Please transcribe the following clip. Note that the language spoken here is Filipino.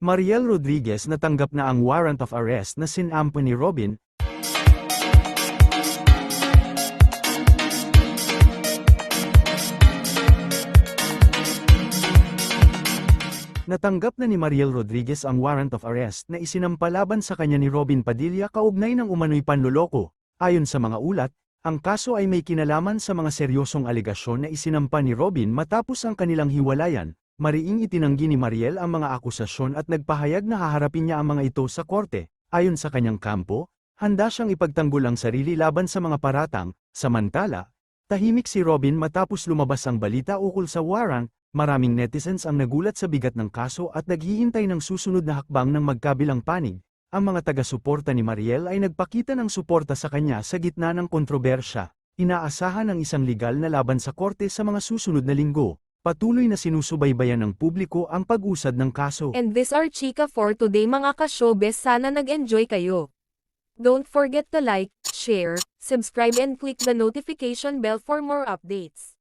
Mariel Rodriguez natanggap na ang warrant of arrest na sinampo ni Robin, Natanggap na ni Mariel Rodriguez ang warrant of arrest na isinampalaban sa kanya ni Robin Padilla kaugnay ng umano'y panloloko. Ayon sa mga ulat, ang kaso ay may kinalaman sa mga seryosong alegasyon na isinampa ni Robin matapos ang kanilang hiwalayan. Mariing itinanggi ni Mariel ang mga akusasyon at nagpahayag na haharapin niya ang mga ito sa korte. Ayon sa kanyang kampo, handa siyang ipagtanggol ang sarili laban sa mga paratang, samantala, tahimik si Robin matapos lumabas ang balita ukol sa warrant, Maraming netizens ang nagulat sa bigat ng kaso at naghihintay ng susunod na hakbang ng magkabilang panig. Ang mga taga-suporta ni Mariel ay nagpakita ng suporta sa kanya sa gitna ng kontrobersya. Inaasahan ang isang legal na laban sa korte sa mga susunod na linggo. Patuloy na sinusubaybayan ng publiko ang pag-usad ng kaso. And this our chika for today mga ka-showbiz sana nag-enjoy kayo. Don't forget to like, share, subscribe and click the notification bell for more updates.